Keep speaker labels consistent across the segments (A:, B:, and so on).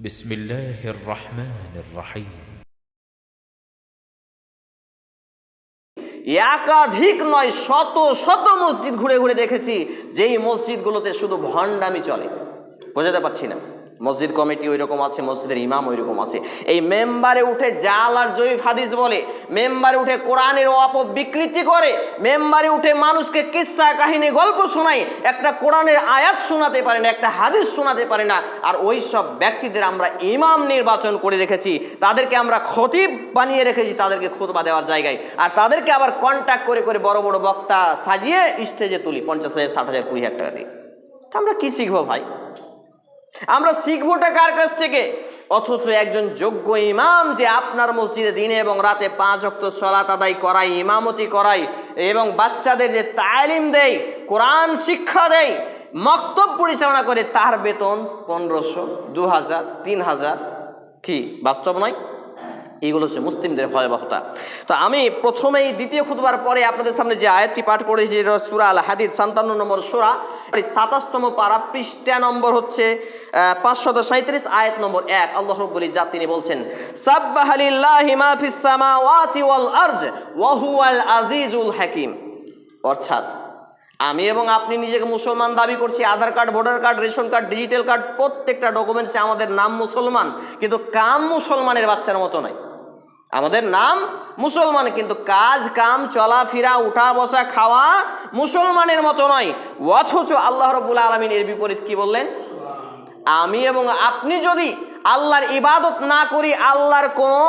A: بسم الله الرحمن الرحيم
B: একাধিক নয় শত শত মসজিদ ঘুরে ঘুরে দেখেছি যেই মসজিদগুলোতে শুধু ভণ্ডামি চলে বোঝাতে পারছি না মসজিদ কমিটি ওই রকম আছে, মসজিদের ইমাম ওই রকম আছে। এই মেম্বারে উঠে জাল আর জয়ীফ হাদিস বলে, মেম্বারে উঠে কোরআনের অপ বিকৃতি করে, মেম্বারে উঠে মানুষকে কিস্সা কাহিনী গল্প শোনায়, একটা কোরআনের আয়াত শোনাতে পারে না, একটা হাদিস শোনাতে পারে না, আর ওই সব ব্যক্তিদের আমরা ইমাম নির্বাচন করে রেখেছি, তাদেরকে আমরা খতিব বানিয়ে রেখেছি, তাদেরকে খুতবা দেওয়ার জায়গায়। আর তাদেরকে আবার কন্ট্যাক্ট করে করে বড় বড় বক্তা সাজিয়ে স্টেজে তুলি, পঞ্চাশ হাজার, ষাট হাজার, কুড়ি হাজার টাকা দিয়ে। আমরা কি শিখব ভাই? আমরা শিখবোটা কার কাছ থেকে? অথচ একজন যোগ্য ইমাম যে আপনার মসজিদে দিনে এবং রাতে পাঁচ অক্ত সলাত আদায় করাই ইমামতি করাই এবং বাচ্চাদের যে তালিম দেয়, কোরআন শিক্ষা দেয়, মক্তব পরিচালনা করে, তার বেতন পনেরোশো দু হাজার তিন হাজার কি বাস্তব নয়? এইগুলো হচ্ছে মুসলিমদের ভয়াবহতা। তো আমি প্রথমেই দ্বিতীয় খুতবার পরে আপনাদের সামনে যে আয়াতটি পাঠ করেছি সুরা আল হাদিদ সান্তান্ন নম্বর সুরা। সাতাশতম পারা পৃষ্ঠা নম্বর হচ্ছে পাঁচশত সাঁত্রিশ আয়াত নম্বর এক। আল্লাহ রব্বুল যা তিনি বলছেন হাকিম। অর্থাৎ, আমি এবং আপনি নিজেকে মুসলমান দাবি করছি, Aadhaar card, voter card, ration card, digital card, প্রত্যেকটা ডকুমেন্টসে আমাদের নাম মুসলমান, কিন্তু কাম মুসলমানের বাচ্চার মতো নয়। আমাদের নাম মুসলমান, কিন্তু কাজ, কাম, চলাফেরা, উঠা, বসা, খাওয়া মুসলমানের মতো নয়। অথচ আল্লাহ রবুল্লা আলমিন এর বিপরীত কি বললেন? আমি এবং আপনি যদি আল্লাহর ইবাদত না করি আল্লাহর কোনো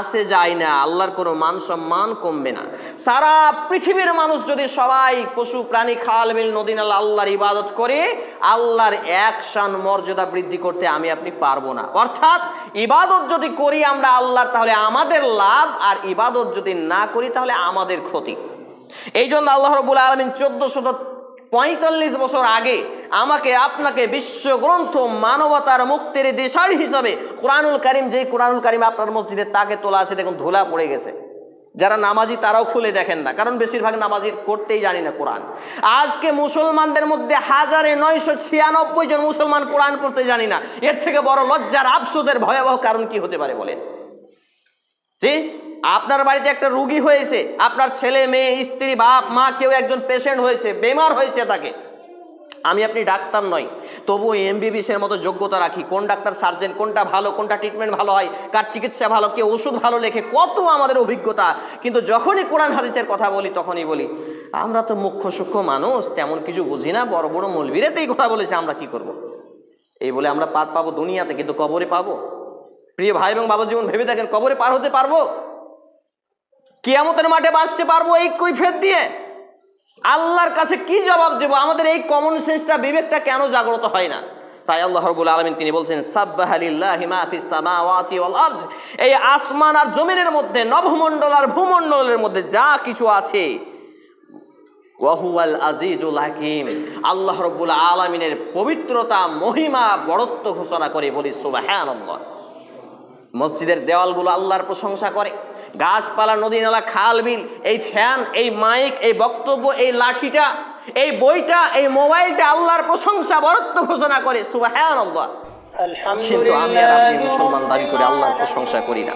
B: আসে যায় না, আল্লাহর কোনো মান সম্মান কমবে না। সারা পৃথিবীর মানুষ যদি সবাই পশু, প্রাণী, খাল মিল নদী, নালা আল্লাহর ইবাদত করে, আল্লাহর এক শান মর্যাদা বৃদ্ধি করতে আমি আপনি পারব না। অর্থাৎ ইবাদত যদি করি আমরা আল্লাহর, তাহলে আমাদের লাভ, আর ইবাদত যদি না করি, তাহলে আমাদের ক্ষতি। এই জন্য আল্লাহ রবুল আলমিন চোদ্দ শত পঁয়তাল্লিশ বছর আগে আমাকে আপনাকে বিশ্বগ্রন্থ মানবতার মুক্তির দিশার হিসাবে কোরআনুল করিম, যেই কোরআনুল কারিম আপনার মসজিদে তাকে তোলা আছে, দেখুন ধুলা পড়ে গেছে। যারা নামাজি তারাও খুলে দেখেন না, কারণ বেশিরভাগ নামাজি করতেই জানি না কোরআন। আজকে মুসলমানদের মধ্যে হাজারে নয়শো ছিয়ানব্বই জন মুসলমান কোরআন করতে জানি না। এর থেকে বড় লজ্জার আফসোসের ভয়াবহ কারণ কি হতে পারে বলেন? জি, আপনার বাড়িতে একটা রুগী হয়েছে, আপনার ছেলে, মেয়ে, স্ত্রী, বাপ, মা, কেউ একজন পেশেন্ট হয়েছে, বেমার হয়েছে তাকে। আমি আপনি ডাক্তার নই। তবু এমবিবিএস এর মতো যোগ্যতা রাখি। কোন ডাক্তার সার্জেন, কোনটা ভালো, কোনটা ট্রিটমেন্ট ভালো হয়, কার চিকিৎসা ভালো, কে ওষুধ ভালো লেখে, কত আমাদের অভিজ্ঞতা। কিন্তু যখনই কোরআন হাদিসের কথা বলি, তখনই বলি, আমরা তো মুখ্য সূক্ষ্ম মানুষ, তেমন কিছু বুঝি না, বড় বড় মলবিরেতেই কথা বলেছে, আমরা কি করব। এই বলে আমরা পার পাবো দুনিয়াতে, কিন্তু কবরে পাবো? প্রিয় ভাই এবং বাবা জীবন ভেবে দেখেন, কবরে পার হতে পারব? কিয়ামতের মাঠে বাঁচতে পারব এই কৈফের দিয়ে? আল্লাহর কাছে কি জবাব দেব? আমাদের এই কমন সেন্সটা বিবেকটা কেন জাগ্রত হয় না? তাই আল্লাহ রবুল আলমিন তিনি বলছেন এই আসমান আর জমিনের মধ্যে নভমণ্ডল আর ভূমণ্ডলের মধ্যে যা কিছু আছে আজিজুল হাকিম। আল্লাহ রব্বুল আলমিনের পবিত্রতা, মহিমা বড়ত্ব ঘোষণা করে বলি, সুবহানাল্লাহ। মসজিদের দেওয়ালগুলো আল্লাহর প্রশংসা করে। গাছপালা, নদী, নালা, খাল, বিল, এই ফ্যান, এই মাইক, এই বক্তব্য, এই লাঠিটা, এই বইটা, এই মোবাইলটা আল্লাহর প্রশংসা বরত্ব ঘোষণা করে সুবাহ কিন্তু আমি আর আপনি মুসলমান দাবি করে আল্লাহর প্রশংসা করি না।